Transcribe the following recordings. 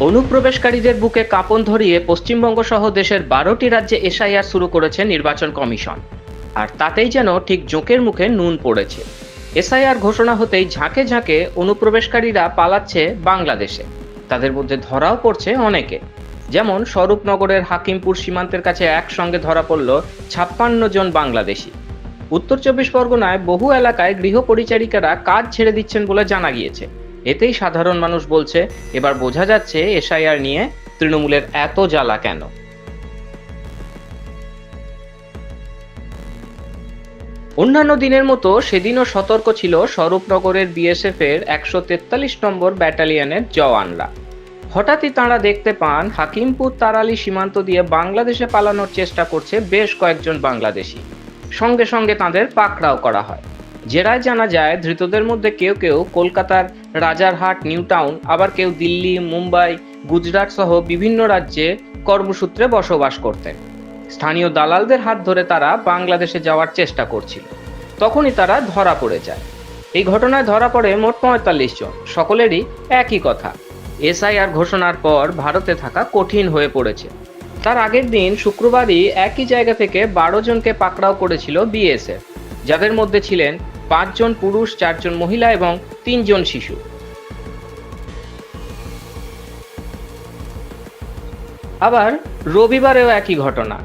অনুপ্রবেশকারীদের বুকে কাঁপন ধরিয়ে পশ্চিমবঙ্গ সহ দেশের বারোটি রাজ্যে এসআইআর শুরু করেছে নির্বাচন কমিশন। আর তাতেই যেন ঠিক জোঁকের মুখে নুন পড়েছে। এসআইআর ঘোষণা হতেই ঝাঁকে ঝাঁকে অনুপ্রবেশকারীরা পালাচ্ছে বাংলাদেশে। তাদের মধ্যে ধরাও পড়ছে অনেকে। যেমন স্বরূপনগরের হাকিমপুর সীমান্তের কাছে একসঙ্গে ধরা পড়ল ছাপ্পান্ন জন বাংলাদেশি। উত্তর চব্বিশ পরগনায় বহু এলাকায় গৃহ পরিচারিকারা কাজ ছেড়ে দিচ্ছেন বলে জানা গিয়েছে। এতেই সাধারণ মানুষ বলছে, এবার বোঝা যাচ্ছে এসআইআর নিয়ে তৃণমূলের এত জ্বালা কেন। অন্যান্য দিনের মতো সেদিনও সতর্ক ছিল স্বরূপনগরের বিএসএফ এর একশো তেতাল্লিশ নম্বর ব্যাটালিয়নের জওয়ানরা। হঠাৎই তাঁরা দেখতে পান, হাকিমপুর তারালি সীমান্ত দিয়ে বাংলাদেশে পালানোর চেষ্টা করছে বেশ কয়েকজন বাংলাদেশি। সঙ্গে সঙ্গে তাদের পাকড়াও করা হয়। জেরায় জানা যায়, ধৃতদের মধ্যে কেউ কেউ কলকাতার রাজারহাট নিউ টাউন আবার কেউ দিল্লি, মুম্বাই, গুজরাট সহ বিভিন্ন রাজ্যে কর্মসূত্রে বসবাস করতেন। স্থানীয় দালালদের হাত ধরে তারা বাংলাদেশে যাওয়ার চেষ্টা করছিল। তখনই তারা ধরা পড়ে যায়। এই ঘটনায় ধরা পড়ে মোট পঁয়তাল্লিশ জন। সকলেরই একই কথা। এসআইআর ঘোষণার পর ভারতে থাকা কঠিন হয়ে পড়েছে। তার আগের দিন শুক্রবারই একই জায়গা থেকে বারো জনকে পাকড়াও করেছিল বিএসএফ। যাদের মধ্যে ছিলেন পাঁচজন পুরুষ, চারজন মহিলা এবং তিনজন শিশু। আবার রবিবারেও একই ঘটনা।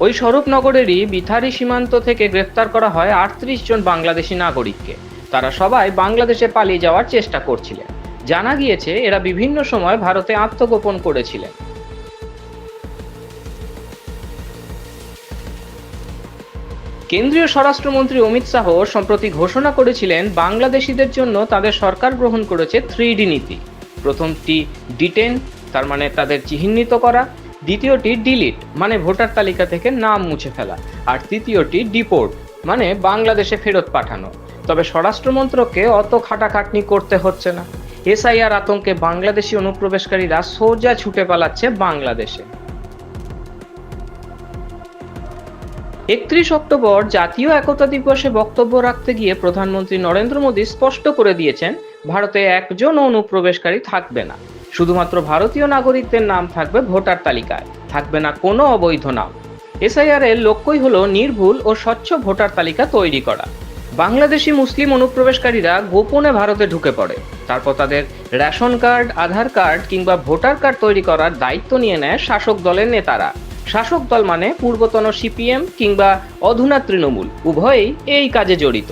ওই স্বরূপনগরেরই বিথারি সীমান্ত থেকে গ্রেফতার করা হয় আটত্রিশ জন বাংলাদেশি নাগরিককে। তারা সবাই বাংলাদেশে পালিয়ে যাওয়ার চেষ্টা করছিলেন। জানা গিয়েছে, এরা বিভিন্ন সময় ভারতে আত্মগোপন করেছিলেন। কেন্দ্রীয় স্বরাষ্ট্রমন্ত্রী অমিত শাহ সম্প্রতি ঘোষণা করেছিলেন বাংলাদেশিদের জন্য তাদের সরকার গ্রহণ করেছে থ্রি নীতি। প্রথমটি ডিটেন, তার মানে তাদের চিহ্নিত করা। দ্বিতীয়টি ডিলিট মানে ভোটার তালিকা থেকে নাম মুছে ফেলা। আর তৃতীয়টি ডিপোর্ট মানে বাংলাদেশে ফেরত পাঠানো। তবে স্বরাষ্ট্রমন্ত্রকে অত খাটাখাটনি করতে হচ্ছে না। এসআইআর আতঙ্কে বাংলাদেশি অনুপ্রবেশকারীরা সোজা ছুটে পালাচ্ছে বাংলাদেশে। একত্রিশ অক্টোবর জাতীয় একতা দিবসে বক্তব্য রাখতে গিয়ে প্রধানমন্ত্রী নরেন্দ্র মোদী স্পষ্ট করে দিয়েছেন, ভারতে একজন অনুপ্রবেশকারী থাকবে না। শুধুমাত্র ভারতীয় নাগরিকদের নাম থাকবে ভোটার তালিকায়, থাকবে না কোনো অবৈধ নাম। এসআইআর এর লক্ষ্যই হলো নির্ভুল ও স্বচ্ছ ভোটার তালিকা তৈরি করা। বাংলাদেশি মুসলিম অনুপ্রবেশকারীরা গোপনে ভারতে ঢুকে পড়ে। তারপর তাদের রেশন কার্ড, আধার কার্ড কিংবা ভোটার কার্ড তৈরি করার দায়িত্ব নিয়ে নেয় শাসক দলের নেতারা। শাসক দল মানে পূর্বতন সিপিএম কিংবা অধুনা তৃণমূল, উভয়ই এই কাজে জড়িত।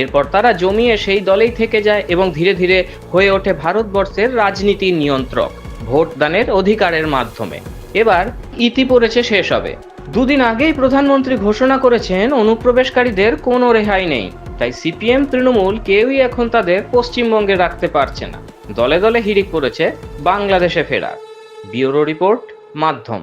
এরপর তারা জমিয়ে সেই দলেই থেকে যায় এবং ধীরে ধীরে হয়ে ওঠে ভারতবর্ষের রাজনীতির নিয়ন্ত্রক, ভোটদানের অধিকারের মাধ্যমে। এবার ইতি পড়েছে শেষ হবে। দুদিন আগেই প্রধানমন্ত্রী ঘোষণা করেছেন, অনুপ্রবেশকারীদের কোনো রেহাই নেই। তাই সিপিএম তৃণমূল কেউই এখন তাদের পশ্চিমবঙ্গে রাখতে পারছে না। দলে দলে হিড়িক পড়েছে বাংলাদেশে ফেরার। ব্যুরো রিপোর্ট, মাধ্যম।